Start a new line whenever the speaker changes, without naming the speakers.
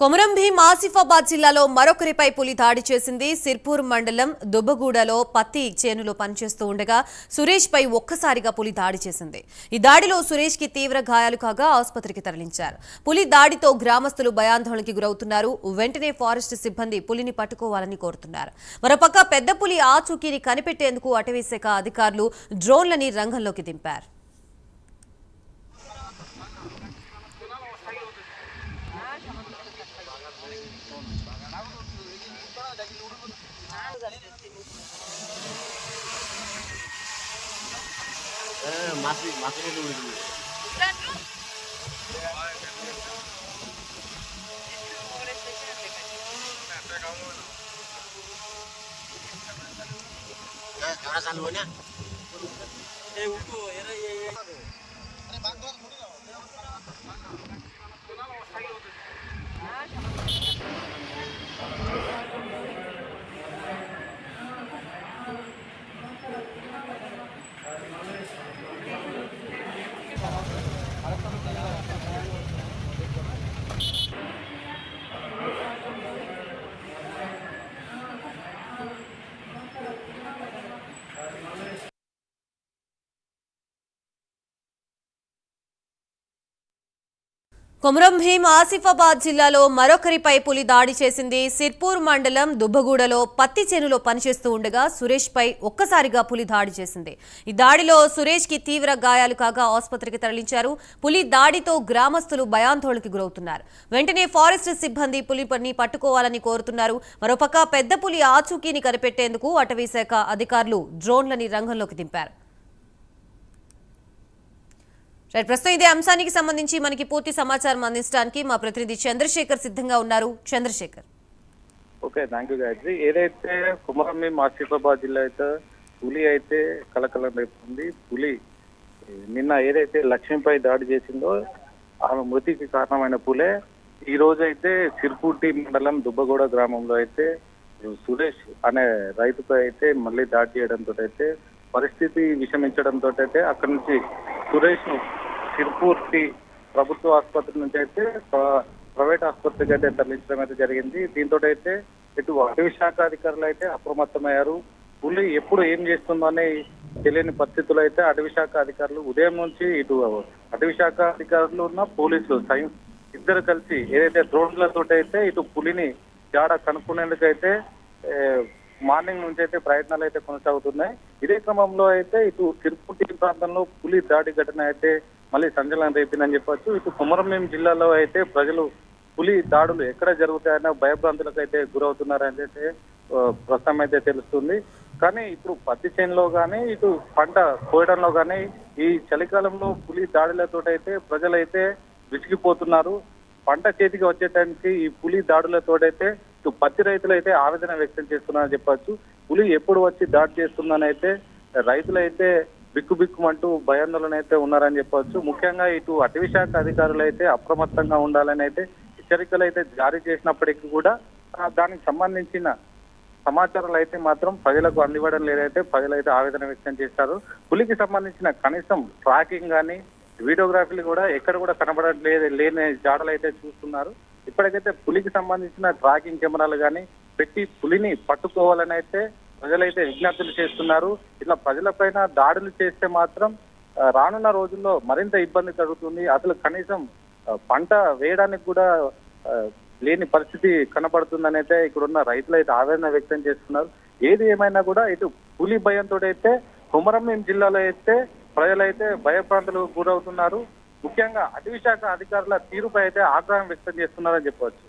కొమరం భీం ఆసిఫాబాద్ జిల్లాలో మరొకరిపై పులి దాడి చేసింది సిర్పూర్ మండలం దుబ్బగూడలో పత్తి చేనులో పనిచేస్తూ ఉండగా సురేష్ పై ఒక్కసారిగా పులి దాడి చేసింది. ఈ దాడిలో సురేష్కి తీవ్ర గాయాలు కాగా ఆసుపత్రికి తరలించారు. పులి దాడితో గ్రామస్తులు భయాందోళనకి గురవుతున్నారు. వెంటనే ఫారెస్ట్ సిబ్బంది పులిని పట్టుకోవాలని కోరుతున్నారు. మరోపక్క పెద్ద పులి ఆచూకీని కనిపెట్టేందుకు అటవీశాఖ అధికారులు డ్రోన్లని రంగంలోకి దింపారు.
হ্যাঁ, মাছি মাছি উড়ে দিবে। হ্যাঁ, জোড়া চালু হয় না?
এই উঠো এরা এই আরে বাগদার కొమరం భీం ఆసిఫాబాద్ జిల్లాలో మరొకరిపై పులి దాడి చేసింది. సిర్పూర్ మండలం దుబ్బగూడలో పత్తి చేనులో పనిచేస్తూ ఉండగా సురేష్ పై ఒక్కసారిగా పులి దాడి చేసింది. ఈ దాడిలో సురేష్కి తీవ్ర గాయాలు కాగా ఆసుపత్రికి తరలించారు. పులి దాడితో గ్రామస్తులు భయాందోళనకి గురవుతున్నారు. వెంటనే ఫారెస్ట్ సిబ్బంది పులిని పట్టుకోవాలని కోరుతున్నారు. మరోపక్క పెద్ద పులి ఆచూకీని కనిపెట్టేందుకు అటవీశాఖ అధికారులు డ్రోన్లని రంగంలోకి దింపారు. రైట్ ప్రస్తుతం ఇదే అంశానికి సంబంధించి మనకి పూర్తి సమాచారం అందించడానికి మా ప్రతినిధి చంద్రశేఖర్ సిద్ధంగా ఉన్నారు. Chandrasekhar.
Okay thank you Gayatri. ఏదైతే కుమరం ఆసిఫాబాద్ జిల్లా అయితే పులి అయితే కలకలం రేపుంది. పులి నిన్న ఏదైతే లక్ష్మిపై దాడి చేసిందో ఆమె మృతికి కారణమైన పులే. ఈ రోజు అయితే సిర్పూటి మండలం దుబ్బగూడ గ్రామంలో అయితే సురేష్ అనే రైతుపై అయితే మళ్ళీ దాడి చేయడంతో అయితే పరిస్థితి విషమించడంతో అయితే అక్కడి నుంచి సురేష్ను తిరుపూర్తి ప్రభుత్వ ఆసుపత్రి నుంచి అయితే ప్రైవేట్ ఆసుపత్రికి అయితే తరలించడం అయితే జరిగింది. దీంతో అయితే ఇటు అటవీ శాఖ అధికారులు అయితే అప్రమత్తమయ్యారు. పులి ఎప్పుడు ఏం చేస్తుందో తెలియని పరిస్థితులు అయితే అటవీ శాఖ అధికారులు ఉదయం నుంచి ఇటు అటవీ శాఖ అధికారులు ఉన్న పోలీసులు సైన్స్ ఇద్దరు కలిసి ఏదైతే డ్రోన్లతో అయితే ఇటు పులిని జాడ కనుక్కునేందుకైతే మార్నింగ్ నుంచి అయితే ప్రయత్నాలు అయితే కొనసాగుతున్నాయి. ఇదే క్రమంలో అయితే ఇటు తిరుపతి ప్రాంతంలో పులి దాడి ఘటన అయితే మళ్ళీ సంచలనం రేపిందని చెప్పొచ్చు. ఇటు కుమరంభీం జిల్లాలో అయితే ప్రజలు పులి దాడులు ఎక్కడ జరుగుతాయన్న భయభ్రాంతులకు అయితే గురవుతున్నారని అయితే ప్రస్తుతం అయితే తెలుస్తుంది. కానీ ఇప్పుడు పత్తి చేనులో కానీ ఇటు పంట కోయడంలో కానీ ఈ చలికాలంలో పులి దాడులతో అయితే ప్రజలైతే విసిగిపోతున్నారు. పంట చేతికి వచ్చే టైంకి ఈ పులి దాడులతోటైతే ఇటు పత్తి రైతులు అయితే ఆవేదన వ్యక్తం చేస్తున్నారని చెప్పొచ్చు. పులి ఎప్పుడు వచ్చి దాడి చేస్తుందని అయితే రైతులైతే బిక్కు బిక్కుమంటూ భయాందోళన అయితే ఉన్నారని చెప్పవచ్చు. ముఖ్యంగా ఇటు అటవీ శాఖ అధికారులు అయితే అప్రమత్తంగా ఉండాలని అయితే హెచ్చరికలు అయితే జారీ చేసినప్పటికీ కూడా దానికి సంబంధించిన సమాచారాలు అయితే మాత్రం ప్రజలకు అందివ్వడం లేదైతే ప్రజలైతే ఆవేదన వ్యక్తం చేశారు. పులికి సంబంధించిన కనీసం ట్రాకింగ్ కానీ వీడియోగ్రఫీలు కూడా ఎక్కడ కూడా కనబడడం లేదు లేని జాడలు అయితే చూస్తున్నారు. ఇప్పటికైతే పులికి సంబంధించిన ట్రాకింగ్ కెమెరాలు కానీ పెట్టి పులిని పట్టుకోవాలని అయితే ప్రజలైతే విజ్ఞప్తులు చేస్తున్నారు. ఇట్లా ప్రజలపైన దాడులు చేస్తే మాత్రం రానున్న రోజుల్లో మరింత ఇబ్బంది కలుగుతుంది అసలు కనీసం పంట వేయడానికి కూడా లేని పరిస్థితి కనపడుతుందని అయితే ఇక్కడున్న రైతులు అయితే ఆవేదన వ్యక్తం చేస్తున్నారు. ఏది ఏమైనా కూడా ఇటు పులి భయంతో అయితే కుమరంభీం జిల్లాలో అయితే ప్రజలైతే భయప్రాంతాలకు గురవుతున్నారు. ముఖ్యంగా అటవీ శాఖ అధికారుల తీరుపై అయితే ఆగ్రహం వ్యక్తం చేస్తున్నారని చెప్పవచ్చు.